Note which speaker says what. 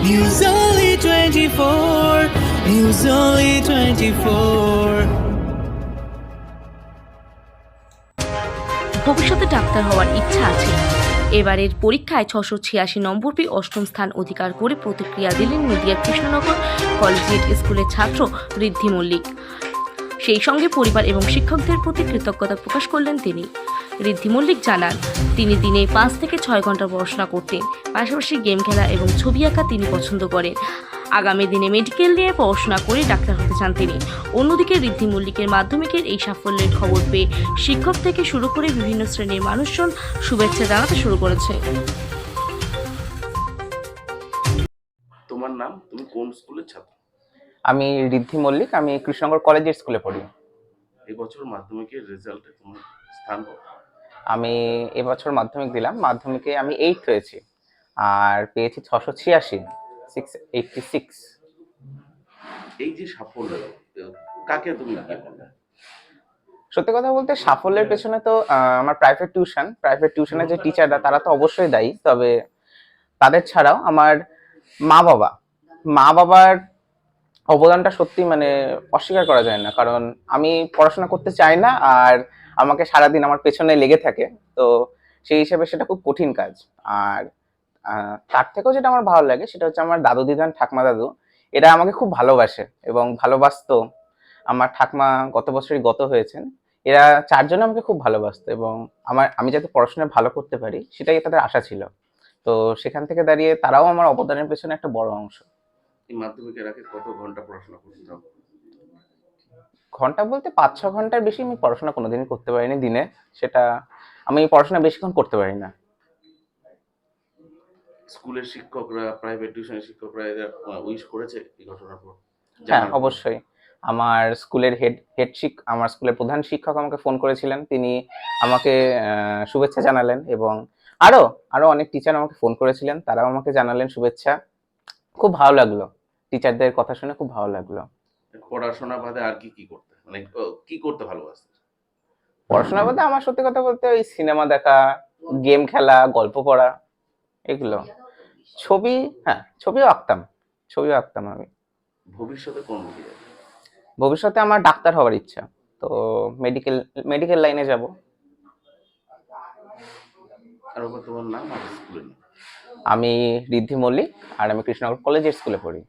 Speaker 1: News Only 24. News Only 24.
Speaker 2: ভবিষ্যতে doctor হওয়ার ইচ্ছা আছে এবারের পরীক্ষায় ছশো ছিয়াশি নম্বর পেয়ে অষ্টম স্থান অধিকার করে প্রতিক্রিয়া দিলেন নদিয়ার কৃষ্ণনগর কলেজিয়েট স্কুলের ছাত্র ঋদ্ধি মল্লিক সেই সঙ্গে পরিবার এবং শিক্ষকদের প্রতি কৃতজ্ঞতা প্রকাশ করলেন তিনি। ঋদ্ধি মল্লিক জানান, তিনি দিনে পাঁচ থেকে ছয় ঘণ্টা পড়াশোনা করতেন। পাশাপাশি গেম খেলা এবং ছবি আঁকা তিনি পছন্দ করেন। আগামী দিনে মেডিকেল নিয়ে পড়াশোনা করে ডাক্তার হতে চান তিনি। অন্যদিকে ঋদ্ধি মল্লিকের মাধ্যমিকের এই সাফল্যের খবর পেয়ে শিক্ষক থেকে শুরু করে বিভিন্ন শ্রেণির মানুষজন শুভেচ্ছা জানাতে শুরু করেছে।
Speaker 3: তোমার নাম? তুমি কোন স্কুলের ছাত্র?
Speaker 4: আমি ঋদ্ধি মল্লিক আমি কৃষ্ণনগর কলেজের স্কুলে পড়ি।
Speaker 3: এই বছর মাধ্যমিকের রেজাল্টে তোমার স্থান?
Speaker 4: আমি এবছর মাধ্যমিক দিলাম মাধ্যমিকে আমি এইট হয়েছি আর পেয়েছি ছশো ছিয়াশি সিক্স এইটটি সিক্স
Speaker 3: এই যে সাফল্য কাকে তুমি
Speaker 4: সত্যি কথা বলতে সাফল্যের পেছনে তো আমার প্রাইভেট টিউশন প্রাইভেট টিউশনের যে টিচাররা তারা তো অবশ্যই দায়ী তবে তাদের ছাড়াও আমার মা বাবা মা বাবার অবদানটা সত্যি মানে অস্বীকার করা যায় না। কারণ আমি পড়াশোনা করতে চাই না আর আমাকে সারাদিন আমার পেছনে লেগে থাকে। তো সেই হিসেবে সেটা খুব কঠিন কাজ। আর তার থেকেও যেটা আমার ভালো লাগে সেটা হচ্ছে আমার দাদু দিদান, ঠাকমা দাদু। এরা আমাকে খুব ভালোবাসে এবং ভালোবাসতো। আমার ঠাকমা গত বছরই গত হয়েছেন। এরা চারজন আমাকে খুব ভালোবাসতো এবং আমার, আমি যাতে পড়াশোনায় ভালো করতে পারি সেটাই তাদের আশা ছিল। তো সেখান থেকে দাঁড়িয়ে তারাও আমার অবদানের পেছনে একটা বড় অংশ।
Speaker 3: মাধ্যমিকের আগে কত ঘণ্টা পড়াশোনা করতাম
Speaker 4: ঘণ্টা বলতে পাঁচ ছ ঘণ্টার বেশি আমি পড়াশোনা কোনোদিনই করতে পারিনি দিনে। সেটা আমি পড়াশোনা বেশিক্ষণ করতে পারি না।
Speaker 3: স্কুলের শিক্ষকরা প্রাইভেট টিউশনের শিক্ষকরা উইশ করেছে এই ঘটনার পর?
Speaker 4: হ্যাঁ অবশ্যই। আমার স্কুলের হেড হেড শিক আমার স্কুলের প্রধান শিক্ষক আমাকে ফোন করেছিলেন। তিনি আমাকে শুভেচ্ছা জানালেন এবং আরও আরও অনেক টিচার আমাকে ফোন করেছিলেন। তারাও আমাকে জানালেন শুভেচ্ছা। খুব ভালো লাগল। টিচারদের কথা শুনে খুব ভালো লাগল।
Speaker 3: পড়াশোনা বাদে আর কি কি করতে? মানে কি করতে ভালোবাসতে?
Speaker 4: পড়াশোনা বলতে আমার সত্যি কথা বলতে ওই সিনেমা দেখা গেম খেলা গল্প পড়া এগুলো। ছবি হ্যাঁ ছবিও আঁকতাম ছবিও আঁকতাম আমি।
Speaker 3: ভবিষ্যতে কোন
Speaker 4: ভবিষ্যতে আমার ডাক্তার হওয়ার ইচ্ছা তো মেডিকেল মেডিকেল লাইনে যাব। আমি ঋদ্ধি মল্লিক আর আমি কৃষ্ণনগর কলেজের স্কুলে পড়ি।